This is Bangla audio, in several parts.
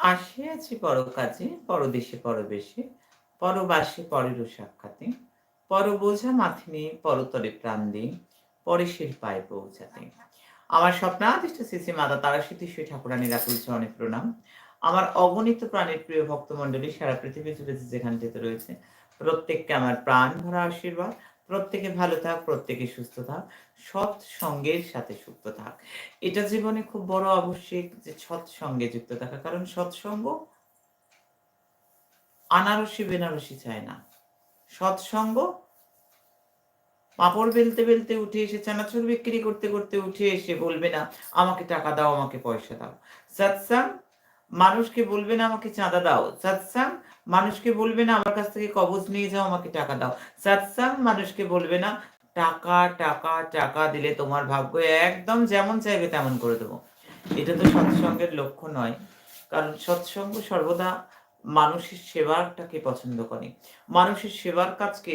আসিয়াছি পরকাজে, পরদেশে পরবেশে, পরবাসে পরেরও সাক্ষাতে পর বোঝা মাথে নিয়ে পরতরে প্রাণ দিয়ে পরেশের পায়ে পৌঁছাতে। আমার স্বপ্নাদিষ্ট শ্রী মাতা তারাশীতি শ্রী ঠাকুরানীর আকুল চরণে প্রণাম। আমার অগণিত প্রাণের প্রিয় ভক্তমণ্ডলী, সারা পৃথিবী জুড়ে যে যেখানটিতে রয়েছে, প্রত্যেককে আমার প্রাণ ভরা আশীর্বাদ। প্রত্যেকে ভালো থাক, প্রত্যেকে সুস্থ থাক, সৎ সঙ্গের সাথে যুক্ত থাক। এটা জীবনে খুব বড় আবশ্যিক যে সৎ সঙ্গে যুক্ত থাকা, কারণ সৎসঙ্গ আনারসি, বেনারসি চায় না। সৎসঙ্গ পাপড় বেলতে বেলতে উঠে এসে, চানাচুর বিক্রি করতে করতে উঠে এসে বলবে না, আমাকে টাকা দাও, আমাকে পয়সা দাও। সৎসাং মানুষকে বলবে না আমাকে চাঁদা দাও। সৎসাং মানুষকে বলবে না আমার কাছ থেকে কবজ নিয়ে যাও, আমাকে টাকা দাও। সৎসাং মানুষকে বলবে না, টাকা টাকা টাকা দিলে তোমার ভাগ্য একদম যেমন চাইবে তেমন করে দেবো। এটা তো সৎসঙ্গের লক্ষ্য নয়, কারণ সৎসঙ্গ সর্বদা মানুষের সেবাটাকে পছন্দ করে। মানুষের সেবার কাজকে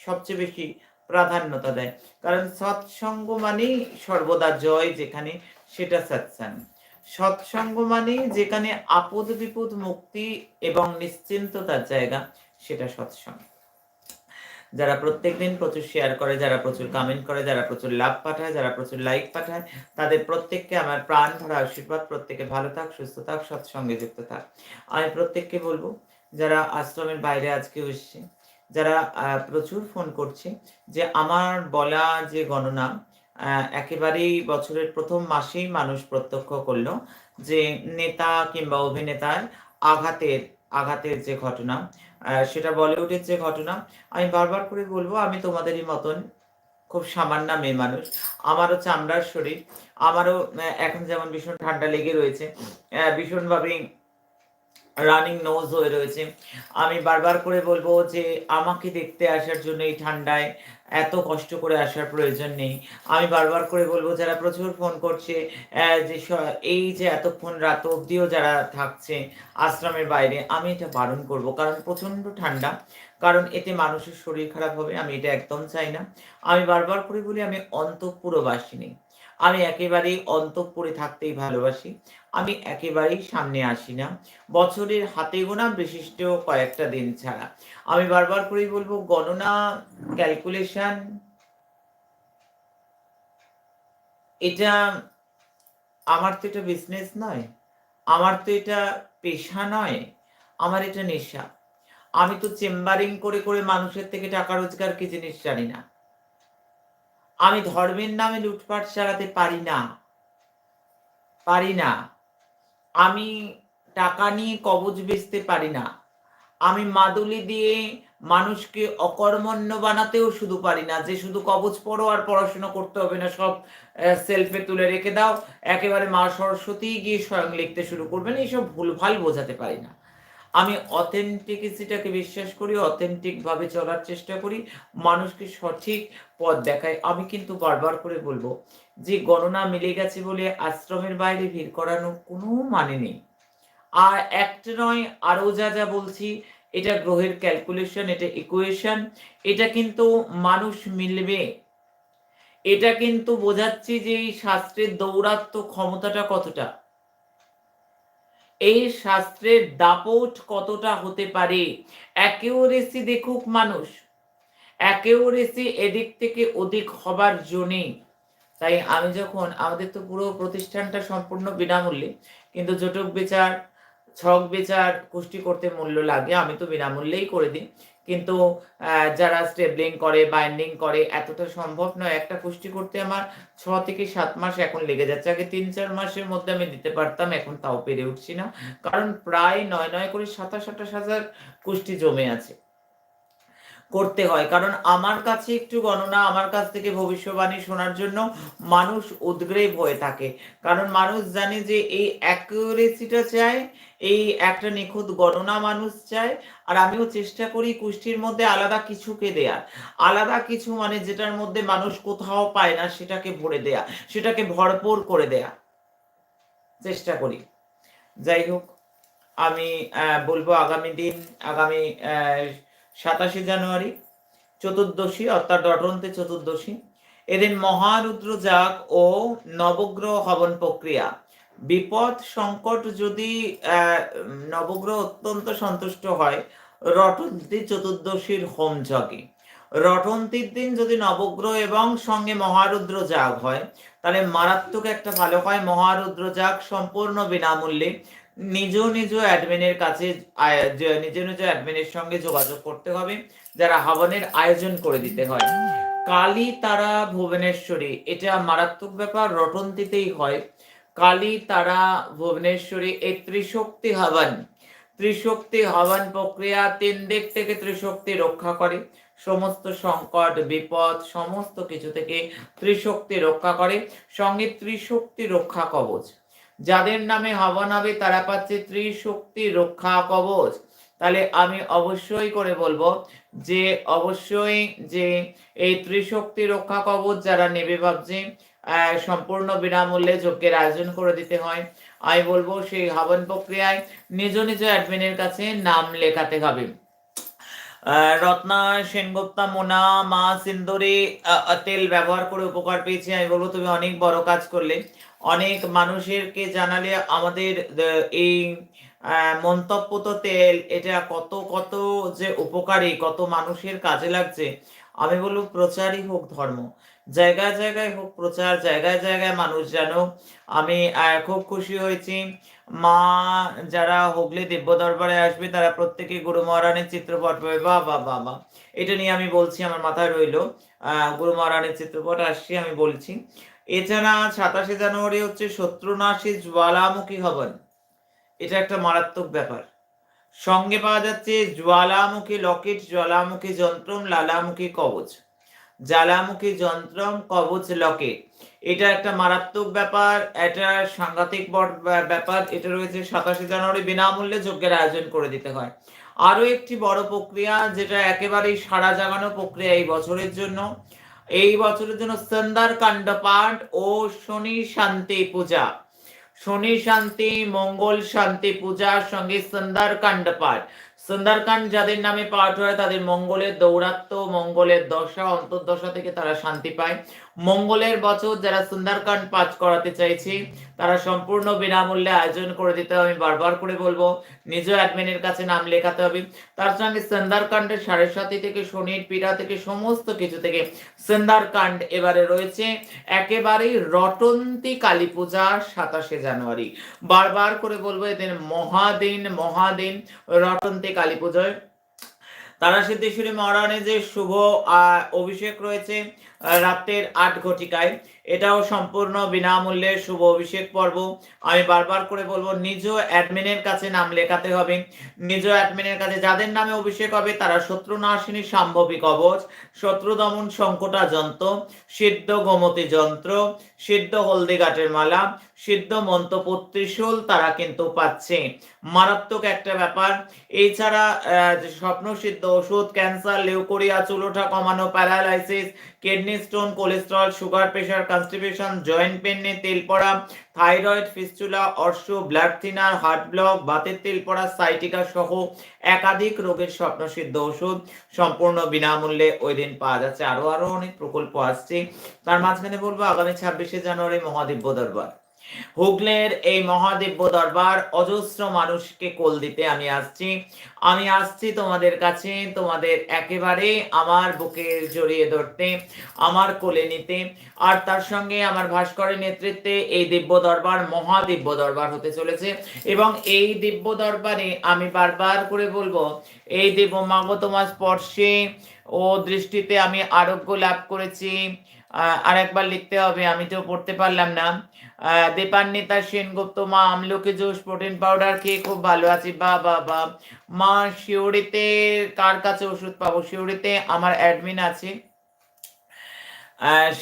সবচেয়ে বেশি প্রাধান্যতা দেয়। কারণ সৎসঙ্গ মানেই সর্বদা জয় যেখানে, সেটা সৎসঙ্গ সৎসঙ্গ মানে যেখানে আপদ বিপদ মুক্তি এবং নিশ্চিন্ততার জায়গা, সেটা সৎসঙ্গ। যারা প্রত্যেক দিন প্রচুর শেয়ার করে, যারা প্রচুর কমেন্ট করে, যারা প্রচুর লাভ পাঠায়, যারা প্রচুর লাইক পাঠায়, তাদের প্রত্যেককে আমার প্রাণ ভরা আশীর্বাদ। প্রত্যেকে ভালো থাক, সুস্থ থাক, সৎসঙ্গে যুক্ত থাক। আমি প্রত্যেককে বলব, যারা আশ্রমের বাইরে আজকে এসছে, যারা প্রচুর ফোন করছে, যে আমার বলা যে গণনা একেবারেই বছরের প্রথম মাসেই মানুষ প্রত্যক্ষ করল যে নেতা কিংবা অভিনেতার আঘাতের আঘাতের যে ঘটনা সেটা বলিউডের যে ঘটনা, আমি বারবার করে বলব, আমি তোমাদেরই মতন খুব সামান্য মেয়ে মানুষ। আমারও চামড়ার শরীর, আমারও এখন যেমন ভীষণ ঠান্ডা লেগে রয়েছে ভীষণভাবে রানিং নোজ হয়ে রয়েছে। আমি বারবার করে বলব যে আমাকে দেখতে আসার জন্য এই ঠান্ডায় এত কষ্ট করে আসার প্রয়োজন নেই। আমি বারবার করে বলব, যারা প্রচুর ফোন করছে যে এই যে এতক্ষণ রাত অবধিও যারা থাকছে আশ্রমের বাইরে, আমি এটা বারণ করব। কারণ প্রচণ্ড ঠান্ডা, কারণ এতে মানুষের শরীর খারাপ হবে, আমি এটা একদম চাই না। আমি বারবার করে বলি, আমি অন্তঃপুরবাসিনী আমি একেবারেই অন্তঃপুরে থাকতেই ভালোবাসি। আমি একেবারেই সামনে আসি না। বছরের হাতে গোনা বিশিষ্ট কয়েকটা দিন ছাড়া। আমি বারবার করেই বলব, গণনা ক্যালকুলেশন এটা আমার তো এটা বিজনেস নয়, আমার তো এটা পেশা নয়, আমার এটা নেশা। আমি তো চেম্বারিং করে করে মানুষের থেকে টাকা রোজগার কি জিনিস জানি না। আমি ধর্মের নামে লুটপাট চালাতে পারি না পারি না। আমি টাকা নিয়ে কবজ বেচতে পারি না। আমি মাদুলি দিয়ে মানুষকে অকর্মণ্য বানাতেও শুধু পারি না, যে শুধু কবজ পড়ো আর পড়াশোনা করতে হবে না, সব সেলফে তুলে রেখে দাও। একেবারে মা সরস্বতী গিয়ে স্বয়ং লিখতে শুরু করবেন, এইসব ভুলভাল বোঝাতে পারি না। আমি অথেন্টিকিসিটাকে বিশ্বাস করি অথেন্টিকভাবে চলার চেষ্টা করি, মানুষকে সঠিক পথ দেখাই। আমি কিন্তু বারবার করে বলব, যে গণনা মিলে গেছে বলে আশ্রমের বাইরে ভিড় করানোর কোনো মানে নেই। আর একটা নয়, আরও যা যা বলছি, এটা গ্রহের ক্যালকুলেশন এটা ইকুয়েশন এটা কিন্তু মানুষ মিলবে। এটা কিন্তু বোঝাচ্ছি যে এই শাস্ত্রের দৌরাত্ম ক্ষমতাটা কতটা। এই শাস্ত্রের দাপট কতটা হতে পারে? একেওরেসি দেখুক মানুষ। একেওরেসি এদিক থেকে অধিক হবার জন্যে। তাই আমি যখন, আমাদের তো পুরো প্রতিষ্ঠানটা সম্পূর্ণ বিনামূল্যে, কিন্তু জটক বেচার, ছক বেচার, কুষ্টি করতে মূল্য লাগে, আমি তো বিনামূল্যেই করে দিই। কিন্তু যারা স্টেবলিং করে বাইন্ডিং করে, এতটা সম্ভব নয়। একটা পুষ্টি করতে আমার ছ থেকে সাত মাস এখন লেগে যাচ্ছে। আগে তিন চার মাসের মধ্যে আমি দিতে পারতাম, এখন তাও পেরে উঠছি না। কারণ প্রায় নয় নয় করে সাতাশ, আঠাশ হাজার কুষ্টি জমে আছে। করতে হয়। কারণ আমার কাছে একটু গণনা, আমার কাছ থেকে ভবিষ্যবাণী শোনার জন্য মানুষ উদ্গ্রেভ হয়ে থাকে। কারণ মানুষ জানে যে এই অ্যাকুরেসিটা চায়, এই একটা নিখুঁত গণনা মানুষ চায়। আর আমিও চেষ্টা করি কুষ্টির মধ্যে আলাদা কিছুকে দেয়া আলাদা কিছু মানে যেটার মধ্যে মানুষ কোথাও পায় না, সেটাকে ভরে দেয়া, সেটাকে ভরপুর করে দেয়া। চেষ্টা করি। যাই হোক, আমি বলব আগামী দিন, আগামী সাতাশে জানুয়ারি, চতুর্দশী, অর্থাৎ ডটন্তে চতুর্দশী। এদিন মহারুদ্র যাগ ও নবগ্রহ হবন প্রক্রিয়া। বিপদ সংকট যদি নবগ্রহ অত্যন্ত সন্তুষ্ট হয়, রটন্তী চতুর্দশীর হোম যজ্ঞে রটন্তীর দিন যদি নবগ্রহ এবং সঙ্গে মহারুদ্র যাগ হয়, তাহলে মারাত্মক একটা ভালো হয়। মহারুদ্র যাগ সম্পূর্ণ বিনামূল্যে। নিজ নিজ অ্যাডমিনের কাছে নিজ নিজ অ্যাডমিনের সঙ্গে যোগাযোগ করতে হবে, যারা হাবনের আয়োজন করে দিতে হয়। কালী তারা ভুবনেশ্বরী, এটা মারাত্মক ব্যাপার, রটন্তিতেই হয়। কালী তারা ভুবনেশ্বরী এই ত্রিশক্তি হবন। ত্রিশক্তি হবন প্রক্রিয়া তিন দিক থেকে ত্রিশক্তি রক্ষা করে। সমস্ত সংকট, বিপদ, সমস্ত কিছু থেকে ত্রিশক্তি রক্ষা করে। সঙ্গে ত্রিশক্তি রক্ষা কবচ। যাদের নামে হবন হবে, তারা পাচ্ছে ত্রিশক্তি রক্ষা কবচ। তাহলে আমি অবশ্যই করে বলব যে, অবশ্যই যে এই ত্রিশক্তি রক্ষা কবচ যারা নেবে ভাবছে সম্পূর্ণ বিনামূল্যে যজ্ঞের আয়োজন করে দিতে হয়। আমি বলব সেই হবন প্রক্রিয়ায় নিজ নিজ অ্যাডমিনের কাছে নাম লেখাতে হবে। রত্না সেনগুপ্তা, মোনা, মা সিন্দুরে তেল ব্যবহার করে উপকার পেয়েছি। আমি বলব তুমি অনেক বড় কাজ করলে। অনেক মানুষেরকে জানালে আমাদের এই মন্তব্য তো তেল, এটা কত কত যে উপকারী, কত মানুষের কাজে লাগছে। আমি বলব প্রচারই হোক ধর্ম, জায়গায় জায়গায় হোক প্রচার, জায়গায় জায়গায় মানুষ যেন, আমি খুব খুশি হয়েছি। মা যারা হুগলি দিব্য দরবারে আসবে, তারা প্রত্যেকে গুরু মহারানের চিত্রপট পাবে বা বা বা বা, এটা নিয়ে আমি বলছি, আমার মাথায় রইল। গুরু মহারানের চিত্রপট আসছি, আমি বলছি। এছাড়া সাতাশে জানুয়ারি হচ্ছে শত্রুনাশী জ্বালামুখী হবন। এটা একটা মারাত্মক ব্যাপার। সঙ্গে পাওয়া যাচ্ছে জ্বালামুখী লকেট, জ্বালামুখী যন্ত্রম, লালামুখী কবচ। জ্বালামুখী যন্ত্রম, কবচ, লকেট। এটা একটা মারাত্মক ব্যাপার, এটা সাংঘাতিক ব্যাপার। এটা রয়েছে সাতাশে জানুয়ারি বিনামূল্যে যজ্ঞের আয়োজন করে দিতে হয়। আরও একটি বড় প্রক্রিয়া, যেটা একেবারেই সারা জাগানো প্রক্রিয়া এই বছরের জন্য। এই বছরের জন্য সন্ধ্যার কাণ্ড পাঠ ও শনি শান্তি পূজা। শনি শান্তি, মঙ্গল শান্তি পূজার সঙ্গে সন্ধ্যার কাণ্ড পাঠ সুন্দরকাণ্ড যাদের নামে পাঠ হয়, তাদের মঙ্গলের দৌরাত্ম, মঙ্গলের দশা, অন্তর্দশা থেকে তারা শান্তি পায়। মঙ্গলের বছর যারা সুন্দরকাণ্ড পাঠ করাতে চাইছে, তারা সম্পূর্ণ বিনামূল্যে আয়োজন করে দিতে হবে। আমি বারবার করে বলব, নিজ অ্যাডমিনের কাছে নাম লেখাতে হবে। তার সঙ্গে সুন্দরকাণ্ডের সাড়ে সাথী থেকে, শনির পীড়া থেকে, সমস্ত কিছু থেকে সুন্দরকাণ্ড এবারে রয়েছে। একেবারেই রটন্তি কালী পূজা সাতাশে জানুয়ারি। বারবার করে বলব, এদের মহাদিন মহাদিন, রটন্তি কালী পুজোয়। তারা সিদ্ধেশ্বরী মহারানের যে শুভ অভিষেক রয়েছে আহ, রাতের আট ঘটিকায়। এটাও সম্পূর্ণ বিনামূল্যে শুভ অভিষেক পর্ব। আমি বারবার করে বলব নিজ অ্যাডমিনের কাছে নাম লেখাতে হবে। নিজ অ্যাডমিনের কাছে যাদের নামে অভিষেক হবে তারা শত্রু নাশিনী সাম্ভবী কবচ শত্রু দমন সংকটা যন্ত্র সিদ্ধ গোমতী যন্ত্র সিদ্ধ হলদি গাটের মালা সিদ্ধ মন্ত্রপুত্রিশূল তারা কিন্তু পাচ্ছে। মারাত্মক একটা ব্যাপার। এছাড়া আহ, যে স্বপ্ন সিদ্ধ ওষুধ ক্যান্সার লিউকোরিয়া চুলোঠা কমানো paralysis kidney stone cholesterol sugar pressure constipation joint pain তেল পড়া থাইরয়েড ফিস্চুলা অর্শ ব্লাড থিনার হার্ট ব্লক বাতের তেল পড়া সাইটিকা সহ একাধিক রোগের স্বপ্ন সিদ্ধ ওষুধ সম্পূর্ণ বিনামূল্যে ওই দিন পাওয়া যাচ্ছে। আরও আরও অনেক প্রকল্প আসছে। তার মাঝখানে বলব আগামী ছাব্বিশে জানুয়ারি মহাদিব্য দরবার। হুগলের এই মহাদিব্য দরবার অজস্র মানুষকে কোল দিতে আমি আসছি। আমি আসছি তোমাদের কাছে, তোমাদের একেবারে আমার বুকে জড়িয়ে ধরতে, আমার কোলে নিতে। আর তার সঙ্গে আমার ভাস্করের নেতৃত্বে এই দিব্য দরবার মহাদিব্য দরবার হতে চলেছে। এবং এই দিব্য দরবারে আমি বারবার করে বলব, এই দিব্য মাগো তোমার স্পর্শে ও দৃষ্টিতে আমি আরোগ্য লাভ করেছি। আহ, আরেকবার লিখতে হবে আমি তো পড়তে পারলাম না। আহ, দীপান্বিতা সেনগুপ্ত মা আমলকি জুস প্রোটিন পাউডার খেয়ে খুব ভালো আছি বা বা বা। মা শিউরিতে কার কাছে ওষুধ পাবো? শিউরিতে আমার অ্যাডমিন আছে।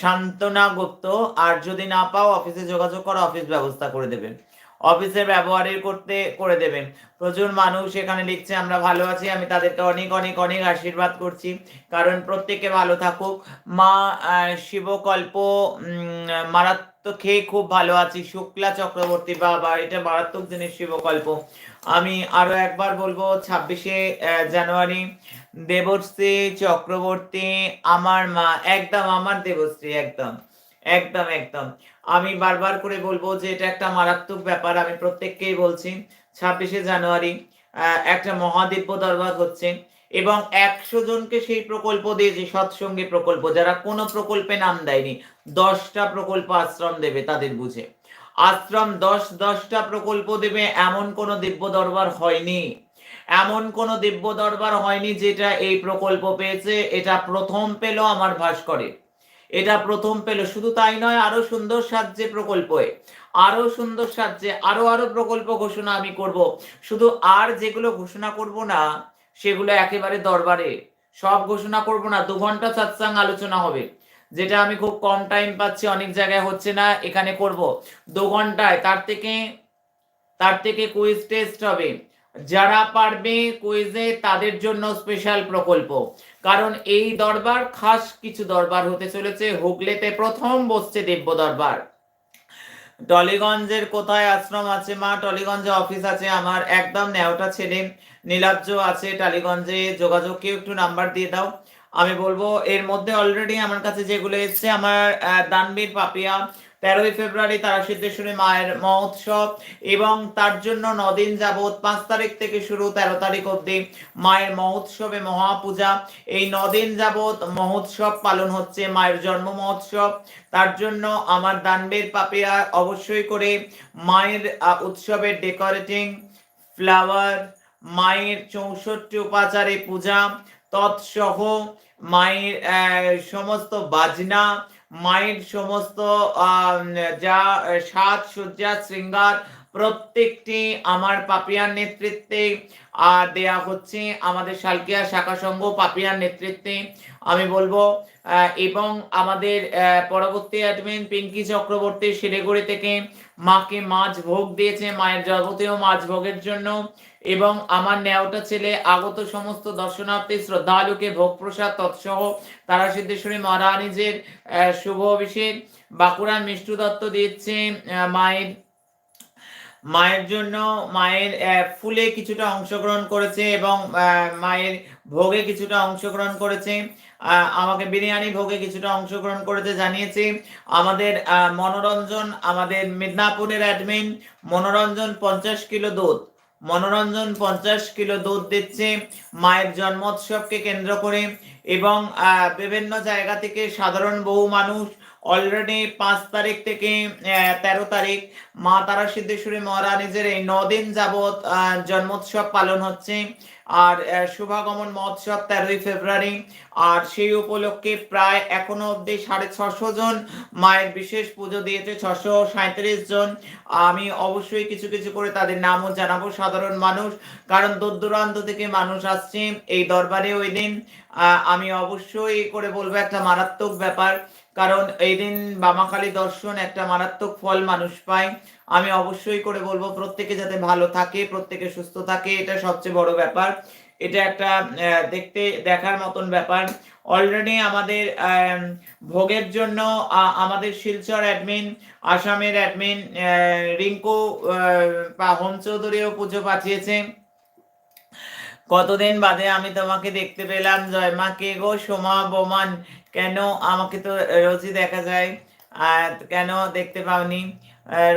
শান্তনা গুপ্ত আর যদি না পাও অফিসে যোগাযোগ করো অফিস ব্যবস্থা করে দেবেন। অফিসে ব্যবহারের করতে করে দেবেন। প্রচুর মানুষ এখানে লিখছে, আমরা ভালো আছি, আমি তাদেরকে অনেক অনেক অনেক আশীর্বাদ করছি। কারণ প্রত্যেকে ভালো থাকুক। মা শিবকল্প মারাত্মক খেয়ে খুব ভালো আছি। শুক্লা চক্রবর্তী বাবা, এটা মারাত্মক জিনিস শিবকল্প। আমি আরও একবার বলব, ছাব্বিশে জানুয়ারি, দেবশ্রী চক্রবর্তী আমার মা, একদম আমার দেবশ্রী, একদম একদম একদম। আমি বারবার করে বলব যে এটা একটা মারাত্মক ব্যাপার, আমি প্রত্যেককেই বলছি। ছাব্বিশে জানুয়ারি একটা মহাদিব্য দরবার হচ্ছে এবং একশো জনকে সেই প্রকল্প দিয়েছে সৎসঙ্গী প্রকল্প, যারা কোনো প্রকল্পে নাম দেয়নি, দশটা প্রকল্প আশ্রম দেবে তাদের বুঝে। আশ্রম দশ, দশটা প্রকল্প দেবে এমন কোনো দিব্য দরবার হয়নি। এমন কোনো দিব্য দরবার হয়নি যেটা এই প্রকল্প পেয়েছে, এটা প্রথম পেল আমার ভাস্করে। এটা প্রথম পেল। শুধু তাই নয়, আরও সুন্দর সাজ্যে প্রকল্পে। আরও সুন্দর সাজ্যে আরও আরও প্রকল্প ঘোষণা আমি করব। শুধু আর যেগুলো ঘোষণা করব না, সেগুলো একেবারে দরবারে। সব ঘোষণা করব না, দু ঘণ্টা সাতসাং আলোচনা হবে। যেটা আমি খুব কম টাইম পাচ্ছি, অনেক জায়গায় হচ্ছে না, এখানে করব। দু ঘন্টায়, তার থেকে তার থেকে কুইজ টেস্ট হবে। যারা পারবে কুইজে তাদের জন্য স্পেশাল প্রকল্প। কারণ এই দরবার খাস কিছু দরবার হতে চলেছে। হুগলিতে প্রথম বসছে দিব্য দরবার। টলিগঞ্জের কোথায় আশ্রম আছে মা? টলিগঞ্জে অফিস আছে আমার। একদম নেওটা ছেলে। নীলাব্জ আছে টালিগঞ্জে। যোগাযোগ কেউ একটু নাম্বার দিয়ে দাও। আমি বলব, এর মধ্যে অলরেডি আমার কাছে যেগুলো এসছে, আমার দানবীর পাপিয়া তেরোই ফেব্রুয়ারি তারা সিদ্ধেশ্বরী মায়ের মহোৎসব এবং তার জন্য নদিন যাবৎ পাঁচ তারিখ থেকে শুরু তেরো তারিখ অবধি মায়ের মহোৎসবে মহাপূজা। এই নদিন যাবৎ মহোৎসব পালন হচ্ছে, মায়ের জন্ম মহোৎসব। তার জন্য আমার দানবের পাপিয়া অবশ্যই করে মায়ের উৎসবের ডেকোরেটিং, ফ্লাওয়ার, মায়ের চৌষট্টি উপাচারে পূজা, তৎসহ মায়ের সমস্ত বাজনা মায়ের সমস্ত যা, সাজ, সজ্জা, শৃঙ্গার প্রত্যেকটি আমার পাপিয়ার নেতৃত্বে দেয়া হচ্ছে আমাদের শালকিয়া শাখা সংঘ পাপিয়ার নেতৃত্বে। আমি বলব এবং আমাদের পরবর্তী অ্যাডমিন পিঙ্কি চক্রবর্তী শিলিগুড়ি থেকে মাকে মাছ ভোগ দিয়েছে, মায়ের জগতেও মাছ ভোগের জন্য। এবং আমার ন্যাওটা ছেলে আগত সমস্ত দর্শনার্থী, শ্রদ্ধালুকে ভোগ প্রসাদ তৎসহ তারা সিদ্ধেশ্বরী মহারানীজের শুভ অভিষেক, বাঁকুড়ার মিষ্টু দত্ত দিচ্ছে মায়ের মায়ের জন্য মায়ের ফুলে কিছুটা অংশগ্রহণ করেছে এবং মায়ের ভোগে কিছুটা অংশগ্রহণ করেছে। আমাকে বিরিয়ানি ভোগে কিছুটা অংশগ্রহণ করেছে জানিয়েছে। আমাদের মনোরঞ্জন, আমাদের মিদনাপুরের অ্যাডমিন মনোরঞ্জন পঞ্চাশ কিলো দুধ। মনোরঞ্জন পঞ্চাশ কিলো দুধ দিচ্ছে মায়ের জন্মোৎসবকে কেন্দ্র করে এবং বিভিন্ন জায়গা থেকে সাধারণ বহু মানুষ অলরেডি পাঁচ তারিখ থেকে তেরো তারিখ মা তারা সিদ্ধেশ্বরী মহারানীজের এই নদিন যাবৎ জন্মোৎসব পালন হচ্ছে। আর শুভাগমন মহোৎসব তেরোই ফেব্রুয়ারি। আর সেই উপলক্ষে প্রায় এখনও অবধি সাড়ে ছশো জন মায়ের বিশেষ পুজো দিয়েছে, ছশো সাঁত্রিশ জন। আমি অবশ্যই কিছু কিছু করে তাদের নামও জানাব, সাধারণ মানুষ, কারণ দূর দূরান্ত থেকে মানুষ আসছে এই দরবারে ওই দিন। আমি অবশ্যই করে বলব, একটা মারাত্মক ব্যাপার। কারণ এই দিন বামাখালী দর্শন একটা মারাত্মক ফল মানুষ পায়। আমি অবশ্যই করে বলব, প্রত্যেকে যাতে ভালো থাকে, প্রত্যেকে সুস্থ থাকে, এটা সবচেয়ে বড় ব্যাপার। এটা একটা দেখতে, দেখার মতন ব্যাপার। অলরেডি আমাদের ভোগের জন্য আমাদের শিলচর অ্যাডমিন আসামের অ্যাডমিন রিঙ্কু হোম চৌধুরীও পুজো পাঠিয়েছে। কতদিন বাদে আমি তোমাকে দেখতে পেলাম জয় মা কে গো? সোমা, বোমান। কেন আমাকে তো রোজই দেখা যায়। আর কেন দেখতে পাওনি?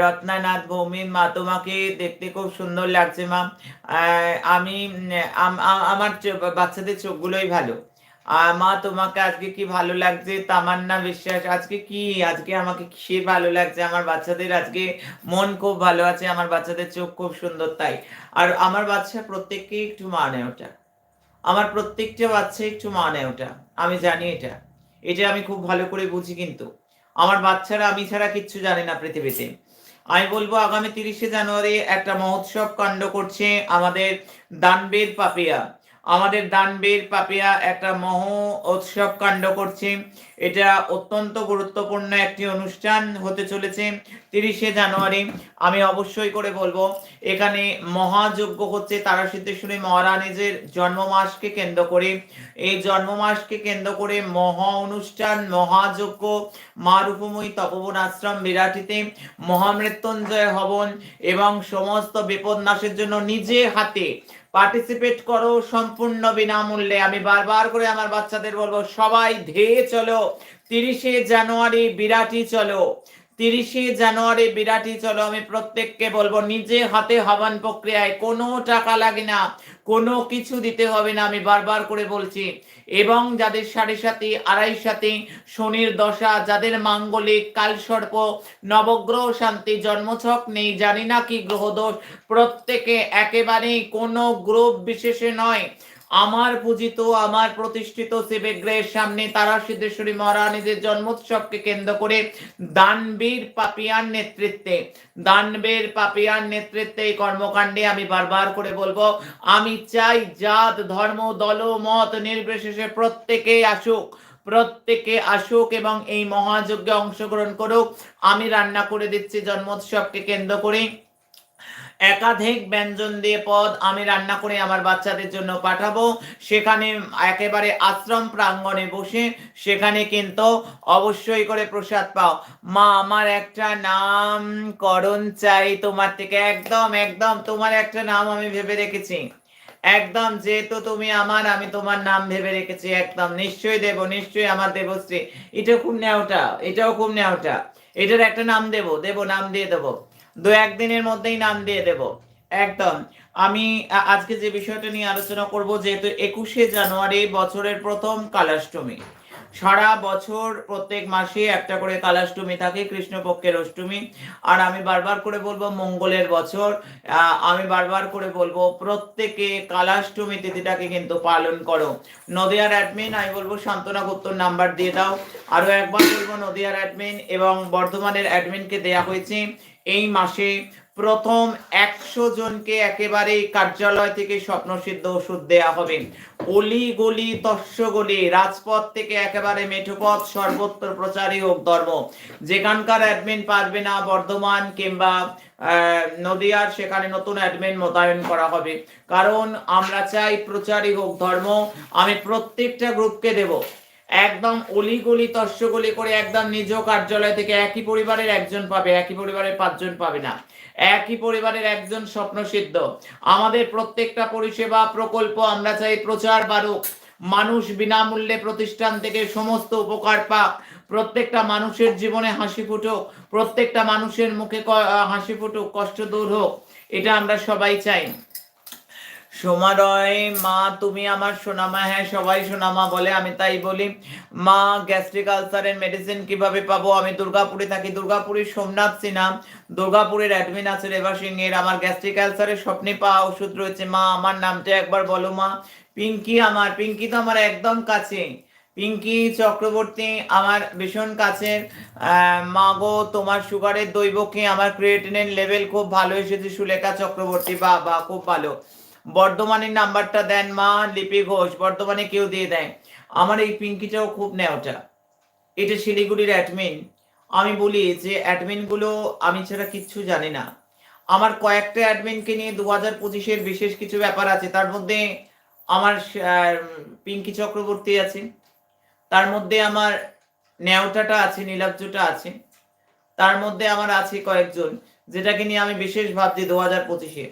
রত্নানাথ ভৌমি মা তোমাকে দেখতে খুব সুন্দর লাগছে, মা। আমি আমার বাচ্চাদের চোখগুলোই ভালো। মা, তোমাকে আজকে কি ভালো লাগছে? তামান্না বিশ্বাস, আজকে কি? আজকে আমাকে সে ভালো লাগছে? আমার বাচ্চাদের আজকে মন খুব ভালো আছে, আমার বাচ্চাদের চোখ খুব সুন্দর তাই। আর আমার বাচ্চা প্রত্যেককে একটু মানে ওটা। আমার প্রত্যেকটা বাচ্চা একটু মানে ওটা। আমি জানি এটা। এটা আমি খুব ভালো করে বুঝি কিন্তু। আমার বাচ্চারা, আমি ছাড়া কিচ্ছু জানে না পৃথিবীতে। আমি বলব, আগামী তিরিশে জানুয়ারি একটা মহোৎসব কাণ্ড করছে আমাদের দানবীর পাপিয়া। আমাদের দানবীর পাপিয়া একটা মহ উৎসব কাণ্ড করছে। এটা অত্যন্ত গুরুত্বপূর্ণ একটি অনুষ্ঠান হতে চলেছে তিরিশে জানুয়ারি। আমি অবশ্যই করে বলব, এখানে মহাযজ্ঞ হচ্ছে তারা সিদ্ধেশ্বরী মহারানীজের জন্মমাসকে কেন্দ্র করে। এই জন্মমাসকে কেন্দ্র করে মহা অনুষ্ঠান, মহাযজ্ঞ, মা রূপময়ী তপবন আশ্রম বিরাটিতে মহামৃত্যুঞ্জয় হবন এবং সমস্ত বিপদ নাশের জন্য নিজে হাতে পার্টিসিপেট করো সম্পূর্ণ বিনামূল্যে। আমি বারবার করে আমার বাচ্চাদের বলব, সবাই ধেয়ে চলো। তিরিশে জানুয়ারি বিরাটি চলো। তিরিশে জানুয়ারি বিরাটি চলো, আমি প্রত্যেককে বলব, নিজে হাতে হবান প্রক্রিয়ায় কোনো টাকা লাগে না, কোনো কিছু দিতে হবে না, আমি বারবার করে বলছি। এবং যাদের সাড়ে সাথে আড়াই সাথে শনির দশা, যাদের মাঙ্গলিক, কালসর্প, নবগ্রহ শান্তি, জন্মছক নেই, জানি না কি গ্রহদোষ প্রত্যেকে একেবারেই কোনো গ্রুপ বিশেষে নয়। আমার পূজিত, আমার প্রতিষ্ঠিত শিবগ্রহের সামনে তারা সিদ্ধেশ্বরী মহারানীদের জন্মোৎসবকে কেন্দ্র করে দানবীর পাপিয়ার নেতৃত্বে, দানবীর পাপিয়ার নেতৃত্বে এই কর্মকাণ্ডে আমি বারবার করে বলব, আমি চাই জাত, ধর্ম, দল, মত নির্বিশেষে প্রত্যেকে আসুক প্রত্যেকে আসুক এবং এই মহাযজ্ঞে অংশগ্রহণ করুক। আমি রান্না করে দিচ্ছি জন্মোৎসবকে কেন্দ্র করে। একাধিক ব্যঞ্জন দিয়ে পদ আমি রান্না করে আমার বাচ্চাদের জন্য পাঠাবো। সেখানে একেবারে আশ্রম প্রাঙ্গণে বসে সেখানে কিন্তু অবশ্যই করে প্রসাদ পাও। মা, আমার একটা নাম করণ চাই তোমার থেকে। একদম একদম, তোমার একটা নাম আমি ভেবে রেখেছি। একদম, যেহেতু তুমি আমার, আমি তোমার নাম ভেবে রেখেছি। একদম, নিশ্চয়ই দেব, নিশ্চয়ই আমার দেবশ্রী। এটা খুব নেওটা এটাও খুব নেওটা এটার একটা নাম দেব দেব, নাম দিয়ে দেবো। দু একদিনের মধ্যেই নাম দিয়ে দেব। একদম। আমি আজকে যে বিষয়টা নিয়ে আলোচনা করব যেহেতু একুশে জানুয়ারি বছরের প্রথম কালাষ্টমী। সারা বছর প্রত্যেক মাসে একটা করে কালাষ্টমী থাকে, কৃষ্ণপক্ষের অষ্টমী। আর আমি বারবার করে বলব মঙ্গলের বছর। আমি বারবার করে বলব প্রত্যেকে কালাষ্টমী তিথিটাকে কিন্তু পালন করো। নদিয়ার অ্যাডমিন আমি বলব সান্ত্বনা গুপ্তর নাম্বার দিয়ে দাও। আরও একবার বলব নদিয়ার অ্যাডমিন এবং বর্ধমানের অ্যাডমিনকে দেয়া হয়েছে। এই মাসে প্রথম একশো জনকে একেবারে কার্যালয় থেকে স্বপ্নসিদ্ধ ওষুধ দেয়া হবে। অলি গলি, তস্য গলি, রাজপথ থেকে একেবারে মেঠোপথ সর্বত্র প্রচারই হোক ধর্ম। যেখানকার অ্যাডমিন পারবে না বর্ধমান কিংবা নদিয়ার, সেখানে নতুন অ্যাডমিন মোতায়েন করা হবে। কারণ আমরা চাই প্রচারই হোক ধর্ম। আমি প্রত্যেকটা গ্রুপকে দেব। একদম অলিগলি তস্যগলি করে একদম নিজ কার্যালয় থেকে একই পরিবারের একজন পাবে, একই পরিবারের পাঁচজন পাবে না। একই পরিবারের একজন স্বপ্ন সিদ্ধ। আমাদের প্রত্যেকটা পরিষেবা প্রকল্প আমরা চাই প্রচার বাড়ুক। মানুষ বিনামূল্যে প্রতিষ্ঠান থেকে সমস্ত উপকার পাক। প্রত্যেকটা মানুষের জীবনে হাসি ফুটুক। প্রত্যেকটা মানুষের মুখে হাসি ফুটুক, কষ্ট দূর হোক। এটা আমরা সবাই চাই। সোমারয় মা তুমি আমার সোনামা। হ্যাঁ সবাই সোনামা বলে আমি তাই বলি। মা গ্যাস্ট্রিক আলসারের মেডিসিন কীভাবে পাবো? আমি দুর্গাপুরে থাকি দুর্গাপুরের সোমনাথ সিনহা। দুর্গাপুরের অ্যাডমিন আছে রেবা সিং এর আমার গ্যাস্ট্রিক আলসারের স্বপ্নে পাওয়া ওষুধ রয়েছে। মা আমার নামটা একবার বলো মা। পিঙ্কি আমার পিঙ্কি তো আমার একদম কাছে। পিঙ্কি চক্রবর্তী আমার ভীষণ আহ, মা গো তোমার সুগারের দৈবকে আমার ক্রিয়েটিনের লেভেল খুব ভালো এসেছে সুলেখা চক্রবর্তী। বা বা খুব ভালো। বর্ধমানের নাম্বারটা দেন মা লিপি ঘোষ। বর্ধমানে কেউ দিয়ে দেয়। আমার এই পিঙ্কিটাও খুব নেওটা এটা শিলিগুড়ির অ্যাডমিন আমি বলি যে অ্যাডমিনগুলো আমি ছাড়া কিচ্ছু জানি না। আমার কয়েকটা অ্যাডমিনকে নিয়ে দু হাজার পঁচিশের বিশেষ কিছু ব্যাপার আছে। তার মধ্যে আমার পিঙ্কি চক্রবর্তী আছে। তার মধ্যে আমার নেওটাটা আছে, নীলাব্জটা আছে। তার মধ্যে আমার আছে কয়েকজন, যেটাকে নিয়ে আমি বিশেষ ভাবছি দু হাজার পঁচিশে।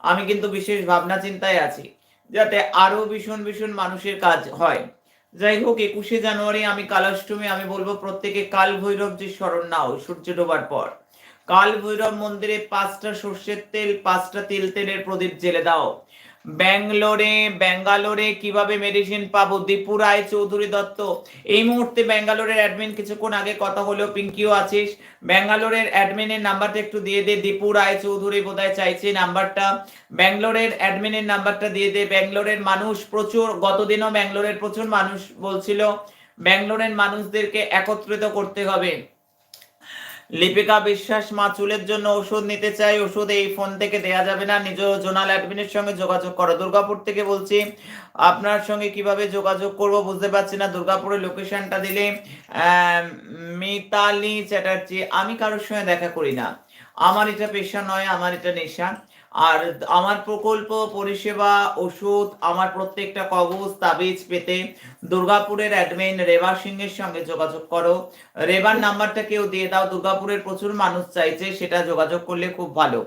আমি কিন্তু বিশেষ ভাবনা চিন্তায় আছি, যাতে আরও ভীষণ ভীষণ মানুষের কাজ হয়। যাই হোক, একুশে জানুয়ারি আমি কালাষ্টমী, আমি বলব প্রত্যেকে কাল ভৈরব যে স্মরণ নাও, সূর্য ডোবার পর। কাল ভৈরব মন্দিরে পাঁচটা সর্ষের তেল, পাঁচটা তেল তেলের প্রদীপ জেলে দাও। ব্যাঙ্গালোরে ব্যাঙ্গালোরে কীভাবে মেডিসিন পাবো? দীপু রায় চৌধুরী দত্ত। এই মুহূর্তে ব্যাঙ্গালোরের অ্যাডমিন কিছুক্ষণ আগে কথা হলো পিঙ্কিও আছিস। ব্যাঙ্গালোরের অ্যাডমিনের নাম্বারটা একটু দিয়ে দে। দীপু রায় চৌধুরী বোধহয় চাইছে নাম্বারটা ব্যাঙ্গালোরের অ্যাডমিনের নাম্বারটা দিয়ে দে। ব্যাঙ্গালোরের মানুষ প্রচুর, গতদিনও ব্যাঙ্গালোরের প্রচুর মানুষ বলছিল, ব্যাঙ্গালোরের মানুষদেরকে একত্রিত করতে হবে। লিপিকা বিশ্বাস মা চুলের জন্য ওষুধ নিতে চাই। ওষুধ এই ফোন থেকে দেয়া যাবে না। নিজ জোনাল অ্যাডমিনের সঙ্গে যোগাযোগ করো। দুর্গাপুর থেকে বলছি, আপনার সঙ্গে কীভাবে যোগাযোগ করব বুঝতে পারছি না। দুর্গাপুরের লোকেশনটা দিলে মিতালি চ্যাটার্জি, আমি কারোর সঙ্গে দেখা করি না। আমার এটা পেশা নয়, আমার এটা নেশা। আর আমার প্রকল্প, পরিষেবা, ওষুধ, আমার প্রত্যেকটা কবজ, তাবিজ পেতে দুর্গাপুরের অ্যাডমিন রেবা সিং এর সঙ্গে যোগাযোগ করো। রেবার নাম্বারটা কেউ দিয়ে দাও, দুর্গাপুরের প্রচুর মানুষ চাইছে, সেটা যোগাযোগ করলে খুব ভালো।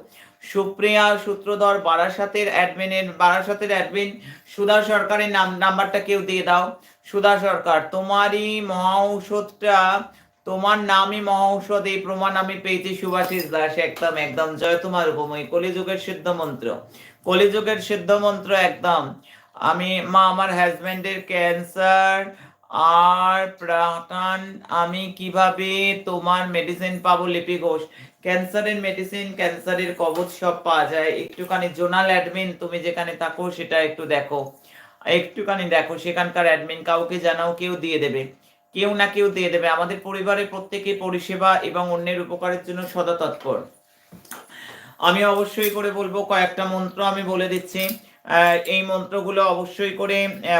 সুপ্রিয়া সূত্রধর বারাসাতের অ্যাডমিনের বারাসাতের অ্যাডমিন সুধা সরকারের নাম নাম্বারটা কেউ দিয়ে দাও। সুধা সরকার, তোমারই মহাঔষধটা তোমার নামই মহাঔষধ এই প্রমাণ আমি পেয়েছি, সুভাষিস দাস, একদম একদম। জয় তোমার উপময়। কলিযুগের সিদ্ধ মন্ত্র। কলিযুগের সিদ্ধ মন্ত্র একদম। আমি, মা, আমার হাজবেন্ডের ক্যান্সার আর প্রাণ, আমি কীভাবে তোমার মেডিসিন পাবো, লিপি ঘোষ? ক্যান্সারের মেডিসিন ক্যান্সারের কবচ সব পাওয়া যায়। একটুখানি জোনাল অ্যাডমিন তুমি যেখানে থাকো সেটা একটু দেখো। একটুখানি দেখো, সেখানকার অ্যাডমিন কাউকে জানাও, কেউ দিয়ে দেবে। কেউ না কেউ দিয়ে দেবে। আমাদের পরিবারের প্রত্যেকে পরিষেবা এবং অন্যের উপকারের জন্য সদা তৎপর। আমি অবশ্যই করে বলব, কয়েকটা মন্ত্র আমি বলে দিচ্ছি। এই মন্ত্রগুলো অবশ্যই করে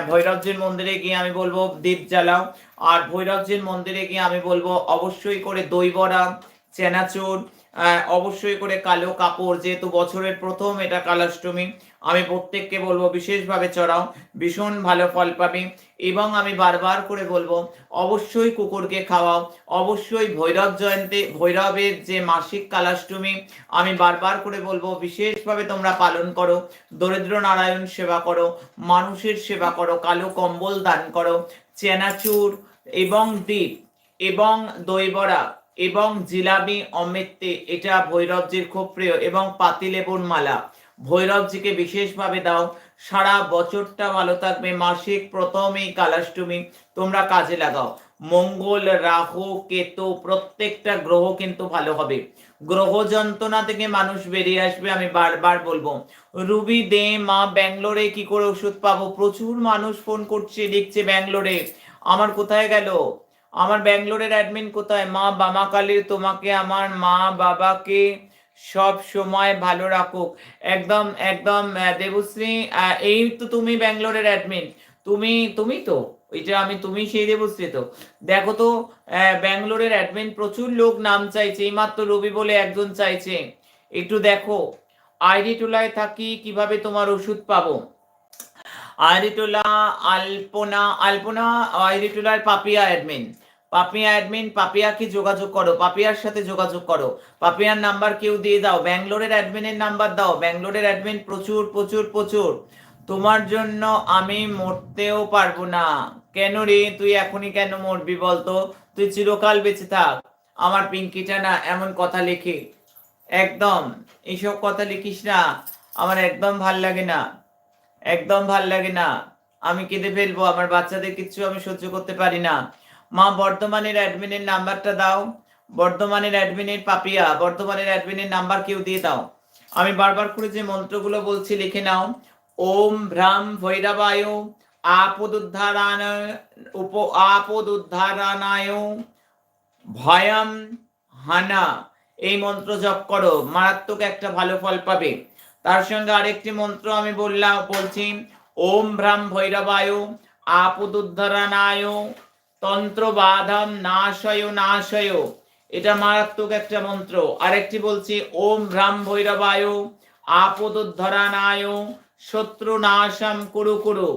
ভৈরবজির মন্দিরে গিয়ে আমি বলব, দীপ জ্বালাও। আর ভৈরবজির মন্দিরে গিয়ে আমি বলব, অবশ্যই করে দই বড়া চেনাচুর অবশ্যই করে কালো কাপড়, যেহেতু বছরের প্রথম এটা কালাষ্টমী। আমি প্রত্যেককে বলব বিশেষভাবে চড়াও, ভীষণ ভালো ফল পাবে এবং আমি বারবার করে বলব, অবশ্যই কুকুরকে খাওয়াও, অবশ্যই ভৈরব জয়ন্তী, ভৈরবের যে মাসিক কালাষ্টমী, আমি বারবার করে বলব বিশেষভাবে তোমরা পালন করো, দরিদ্র নারায়ণ সেবা করো, মানুষের সেবা করো, কালো কম্বল দান করো, চেনাচুর এবং দ্বীপ এবং দইবড়া এবং জিলাবি অমৃত্যে এটা ভৈরবজির খুব প্রিয় এবং পাতিলেবুর মালা। ভৈরবজিকে বিশেষভাবে দাও। সারা বছরটা ভালো থাকবে। মাসিক প্রথম এই কালাষ্টমী তোমরা কাজে লাগাও। মঙ্গল, রাহু, কেতু প্রত্যেকটা গ্রহ কিন্তু ভালো হবে। গ্রহ যন্ত্রণা থেকে মানুষ বেরিয়ে আসবে, আমি বারবার বলব। রুবি, দে, মা, ব্যাঙ্গালোরে কি করে ওষুধ পাবো? প্রচুর মানুষ ফোন করছে, লিখছে ব্যাঙ্গালোরে। আমার কোথায় গেল? আমার ব্যাঙ্গালোরের অ্যাডমিন কোথায়? মা বামা কালীর তোমাকে, আমার মা বাবাকে সব সময় ভালো রাখুক। একদম একদম দেবশ্রী এই তো তুমি ব্যাঙ্গালোরের অ্যাডমিন তুমি তুমি তো ওইটা আমি, তুমি সেই দেবশ্রী তো। দেখো তো ব্যাঙ্গালোরের অ্যাডমিন প্রচুর লোক নাম চাইছে, এইমাত্র রবি বলে একজন চাইছে। একটু দেখো আইডি টোলায় থাকি, কীভাবে তোমার ওষুধ পাবো? আইরিটোলা, আলপনা আলপনা, আইরিটোলার পাপিয়া অ্যাডমিন পাপিয়া অ্যাডমিন পাপিয়াকে যোগাযোগ করো? পাপিয়ার সাথে যোগাযোগ করো। পাপিয়ার নাম্বার কেউ দিয়ে দাও। ব্যাঙ্গালোরের অ্যাডমিনের নাম্বার দাও। ব্যাঙ্গালোরের অ্যাডমিন প্রচুর প্রচুর প্রচুর। তোমার জন্য আমি মরতেও পারব না। কেন রে? তুই এখনই কেন মরবি বলতো? তুই চিরকাল বেঁচে থাক। আমার পিঙ্কিটা না এমন কথা লেখে। একদম। এইসব কথা লিখিস না। আমার একদম ভালো লাগে না। একদম ভালো লাগে না। আমি কেঁদে ফেলব। আমার বাচ্চাদের কিচ্ছু আমি সহ্য করতে পারি না। মা, বর্ধমানের অ্যাডমিনের নাম্বারটা দাও। বর্ধমানের অ্যাডমিনের পাপিয়া, বর্ধমানের অ্যাডমিনের নাম্বার কেউ দিয়ে দাও। আমি বারবার করে যে মন্ত্রগুলো বলছি, লিখে নাও। ওম ভ্রাম ভৈরবায় আপদুদ্ধারানায় উপ আপদুদ্ধারানায় ভয়ম হানা। এই মন্ত্র জপ করো, মারাত্মক একটা ভালো ফল পাবে। তার সঙ্গে আরেকটি মন্ত্র আমি বললাম, বলছি, ওম ভ্রাম ভৈরবায়, আপদুদ্ধরণায় তন্ত্র তন্ত্র বাধাম নাশয় নাশয়। এটা মারাত্মক একটা মন্ত্র। আরেকটি বলছি, ওম ভ্রাম ভৈরবায় আপদোদ্ধরানায় শত্রু নাশাম কুরু কুরু।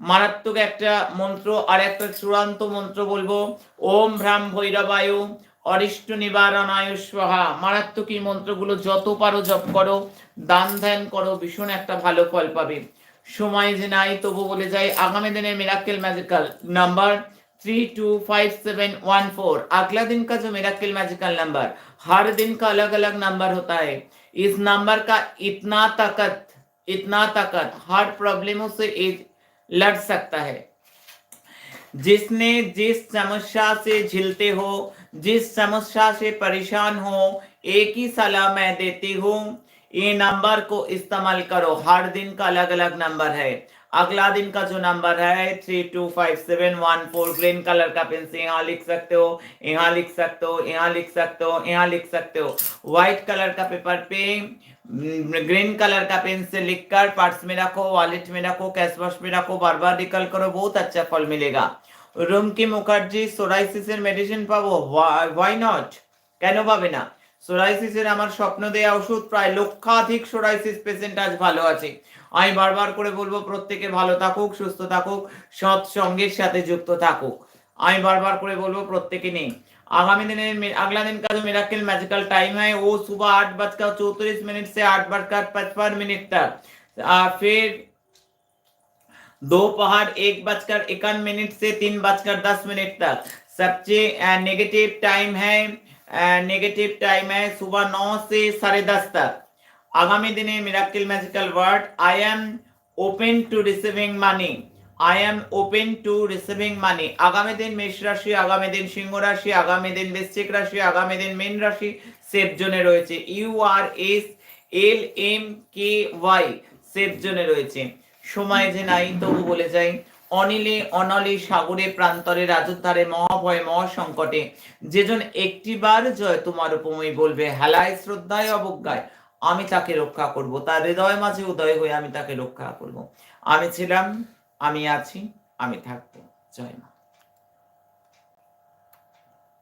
মারাত্মক একটা মন্ত্র, আর একটা চূড়ান্ত মন্ত্র বলব, ওম ভ্রাম ভৈরবায়, অরিষ্ট নিবারণায় স্বহা। মারাত্মক এই মন্ত্রগুলো যত পারো জপ করো, দান ধ্যান করো, ভীষণ একটা ভালো ফল পাবে। সময় যে নাই, তবু বলে যাই, আগামী দিনে miracle magical number three two five seven one four अगला दिन का जो मिराकल मैजिकल नंबर हर दिन का अलग अलग नंबर होता है। इस नंबर का इतना ताकत इतना ताकत, हर प्रॉब्लमों से लड़ सकता है। जिसने जिस समस्या से झिलते हो, जिस समस्या से परेशान हो, एक ही सलाह मैं देती हूँ ये नंबर को इस्तेमाल करो हर दिन का अलग अलग नंबर है अगला दिन का जो नंबर है three two five seven one four green colour का पेन से यहाँ लिख सकते हो यहाँ लिख सकते हो यहाँ लिख सकते हो यहाँ लिख सकते हो व्हाइट कलर का पेपर पे ग्रीन कलर का पेन से लिखकर पर्स में रखो वॉलेट में रखो कैश बॉक्स में रखो बार बार निकल करो बहुत अच्छा फल मिलेगा রুমকি মুখার্জি সোরাইসিসের মেডিসিন পাবো হোয়াই নট কেন পাবে না সোরাইসিসের আমার স্বপ্ন দেয়া ওষুধ প্রায় লক্ষাধিক সোরাইসিস পেশেন্ট আজ ভালো আছে আমি বারবার করে বলবো প্রত্যেকে ভালো থাকুক সুস্থ থাকুক সৎ সঙ্গের সাথে যুক্ত থাকুক আমি बार-बार করে বলবো প্রত্যেকে নেই आगामी दिन में अगला दिन का जो मिराकल मैजिकल टाइम है वो सुबह आठ बजकर चौतीस मिनट से आठ बजकर पचपन मिनट तक आ, फिर दोपहर एक बजकर इक्यावन मिनट से तीन बजकर दस मिनट तक सबसे नेगेटिव टाइम है नेगेटिव टाइम है सुबह नौ से साढ़े दस तक आगामी दिन miracle magical word I am open to receiving money I am open to receiving money আগামী দিন মেষ রাশি আগামী দিন সিংহ রাশি আগামী দিন বৃশ্চিক রাশি আগামী দিন মীন রাশি সেফ জোনে রয়েছে U R S L M K Y safe জোনে রয়েছে সময় যে নাই তবু বলে যাই অনিলে অনলে সাগরে প্রান্তরে রাজধারে মহাভয় মহাসংকটে। যেজন একটিবার জয় তোমার উপময় বলবে, হেলায় শ্রদ্ধায় অবজ্ঞায়। আমি তাকে রক্ষা করব, তার হৃদয় মাঝে উদয় হয়ে আমি তাকে রক্ষা করব। আমি ছিলাম, আমি আছি, আমি থাকব। জয় মা।